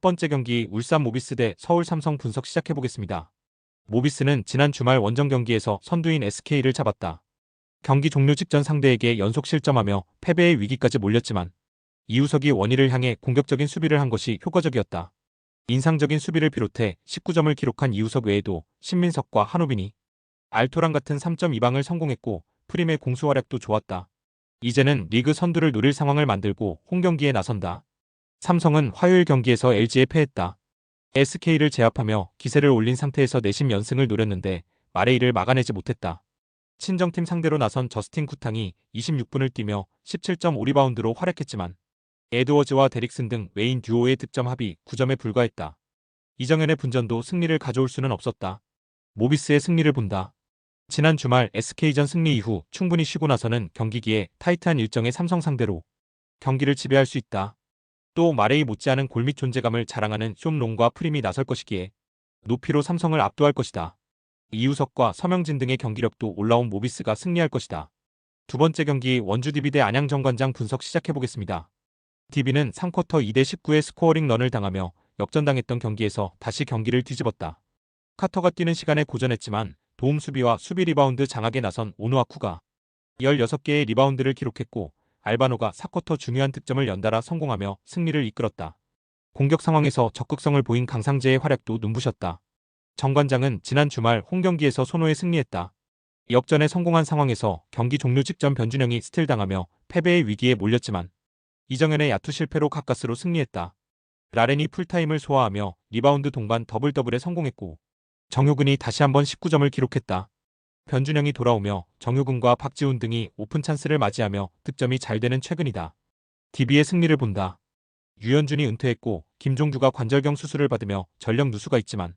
번째 경기 울산 모비스 대 서울 삼성 분석 시작해보겠습니다. 모비스는 지난 주말 원정 경기에서 선두인 SK를 잡았다. 경기 종료 직전 상대에게 연속 실점하며 패배의 위기까지 몰렸지만 이우석이 원희를 향해 공격적인 수비를 한 것이 효과적이었다. 인상적인 수비를 비롯해 19점을 기록한 이우석 외에도 신민석과 한우빈이 알토란 같은 3.2방을 성공했고 프림의 공수 활약도 좋았다. 이제는 리그 선두를 노릴 상황을 만들고 홈경기에 나선다. 삼성은 화요일 경기에서 LG에 패했다. SK를 제압하며 기세를 올린 상태에서 내심 연승을 노렸는데 마레이를 막아내지 못했다. 친정팀 상대로 나선 저스틴 쿠탕이 26분을 뛰며 17.5리바운드로 활약했지만 에드워즈와 데릭슨 등 외인 듀오의 득점 합이 9점에 불과했다. 이정현의 분전도 승리를 가져올 수는 없었다. 모비스의 승리를 본다. 지난 주말 SK전 승리 이후 충분히 쉬고 나서는 경기기에 타이트한 일정의 삼성 상대로 경기를 지배할 수 있다. 또 마레이 못지않은 골밑 존재감을 자랑하는 숑롱과 프림이 나설 것이기에 높이로 삼성을 압도할 것이다. 이우석과 서명진 등의 경기력도 올라온 모비스가 승리할 것이다. 두 번째 경기 원주 DB 대 안양 정관장 분석 시작해보겠습니다. DB는 3쿼터 2대 19의 스코어링 런을 당하며 역전당했던 경기에서 다시 경기를 뒤집었다. 카터가 뛰는 시간에 고전했지만 도움 수비와 수비 리바운드 장악에 나선 오누아쿠가 16개의 리바운드를 기록했고 알바노가 4쿼터 중요한 득점을 연달아 성공하며 승리를 이끌었다. 공격 상황에서 적극성을 보인 강상재의 활약도 눈부셨다. 정관장은 지난 주말 홈경기에서 손호에 승리했다. 역전에 성공한 상황에서 경기 종료 직전 변준영이 스틸당하며 패배의 위기에 몰렸지만 이정현의 야투 실패로 가까스로 승리했다. 라렌이 풀타임을 소화하며 리바운드 동반 더블 더블에 성공했고 정효근이 다시 한번 19점을 기록했다. 변준영이 돌아오며 정효근과 박지훈 등이 오픈 찬스를 맞이하며 득점이 잘 되는 최근이다. DB의 승리를 본다. 유현준이 은퇴했고 김종규가 관절경 수술을 받으며 전력 누수가 있지만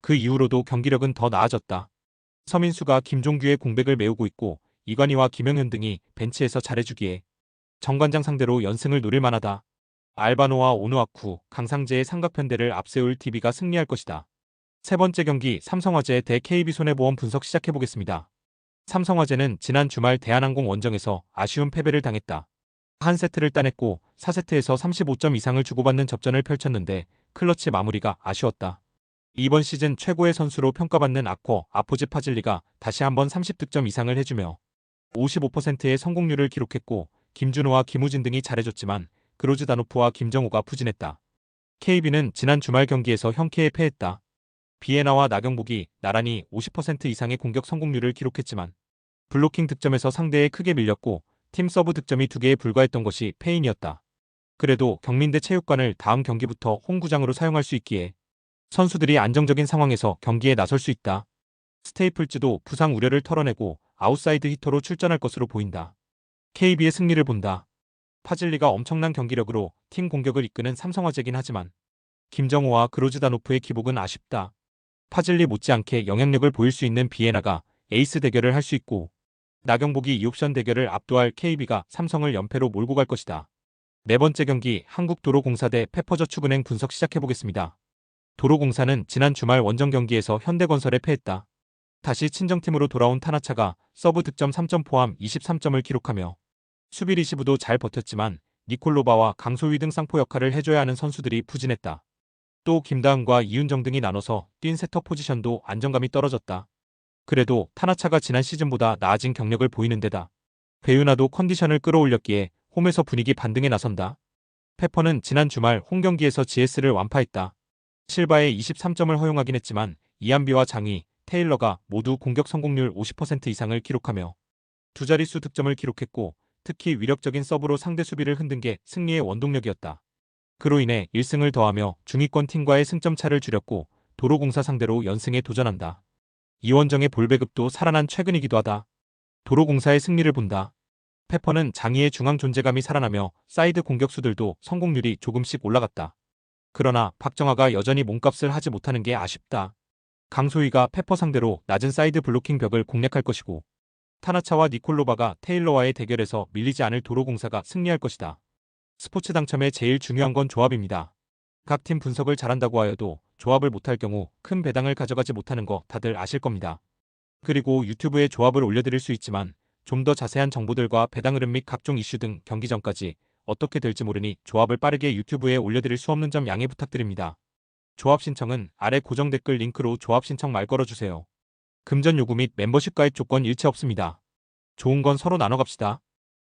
그 이후로도 경기력은 더 나아졌다. 서민수가 김종규의 공백을 메우고 있고 이관희와 김영현 등이 벤치에서 잘해주기에 정관장 상대로 연승을 노릴 만하다. 알바노와 오누아쿠, 강상재의 삼각편대를 앞세울 DB가 승리할 것이다. 세 번째 경기 삼성화재 대 KB손해보험 분석 시작해보겠습니다. 삼성화재는 지난 주말 대한항공 원정에서 아쉬운 패배를 당했다. 한 세트를 따냈고 4세트에서 35점 이상을 주고받는 접전을 펼쳤는데 클러치 마무리가 아쉬웠다. 이번 시즌 최고의 선수로 평가받는 아코 아포지 파질리가 다시 한번 30득점 이상을 해주며 55%의 성공률을 기록했고 김준호와 김우진 등이 잘해줬지만 그로즈다노프와 김정호가 부진했다. KB는 지난 주말 경기에서 형케에 패했다. 비에나와 나경복이 나란히 50% 이상의 공격 성공률을 기록했지만 블로킹 득점에서 상대에 크게 밀렸고 팀 서브 득점이 2개에 불과했던 것이 패인이었다. 그래도 경민대 체육관을 다음 경기부터 홈구장으로 사용할 수 있기에 선수들이 안정적인 상황에서 경기에 나설 수 있다. 스테이플즈도 부상 우려를 털어내고 아웃사이드 히터로 출전할 것으로 보인다. KB의 승리를 본다. 파질리가 엄청난 경기력으로 팀 공격을 이끄는 삼성화재긴 하지만 김정호와 그로즈다노프의 기복은 아쉽다. 파즐리 못지않게 영향력을 보일 수 있는 비에나가 에이스 대결을 할 수 있고 나경복이 2옵션 대결을 압도할 KB가 삼성을 연패로 몰고 갈 것이다. 네 번째 경기 한국도로공사 대 페퍼저축은행 분석 시작해보겠습니다. 도로공사는 지난 주말 원정 경기에서 현대건설에 패했다. 다시 친정팀으로 돌아온 타나차가 서브 득점 3점 포함 23점을 기록하며 수비 리시브도 잘 버텼지만 니콜로바와 강소희 등 쌍포 역할을 해줘야 하는 선수들이 부진했다. 또 김다은과 이윤정 등이 나눠서 뛴 세터 포지션도 안정감이 떨어졌다. 그래도 타나차가 지난 시즌보다 나아진 경력을 보이는 데다 배윤아도 컨디션을 끌어올렸기에 홈에서 분위기 반등에 나선다. 페퍼는 지난 주말 홈 경기에서 GS를 완파했다. 실바에 23점을 허용하긴 했지만 이한비와 장희, 테일러가 모두 공격 성공률 50% 이상을 기록하며 두 자릿수 득점을 기록했고 특히 위력적인 서브로 상대 수비를 흔든 게 승리의 원동력이었다. 그로 인해 1승을 더하며 중위권 팀과의 승점 차를 줄였고 도로공사 상대로 연승에 도전한다. 이원정의 볼배급도 살아난 최근이기도 하다. 도로공사의 승리를 본다. 페퍼는 장희의 중앙 존재감이 살아나며 사이드 공격수들도 성공률이 조금씩 올라갔다. 그러나 박정아가 여전히 몸값을 하지 못하는 게 아쉽다. 강소희가 페퍼 상대로 낮은 사이드 블로킹 벽을 공략할 것이고 타나차와 니콜로바가 테일러와의 대결에서 밀리지 않을 도로공사가 승리할 것이다. 스포츠 당첨에 제일 중요한 건 조합입니다. 각 팀 분석을 잘한다고 하여도 조합을 못할 경우 큰 배당을 가져가지 못하는 거 다들 아실 겁니다. 그리고 유튜브에 조합을 올려드릴 수 있지만 좀 더 자세한 정보들과 배당 흐름 및 각종 이슈 등 경기 전까지 어떻게 될지 모르니 조합을 빠르게 유튜브에 올려드릴 수 없는 점 양해 부탁드립니다. 조합 신청은 아래 고정 댓글 링크로 조합 신청 말 걸어주세요. 금전 요구 및 멤버십 가입 조건 일체 없습니다. 좋은 건 서로 나눠 갑시다.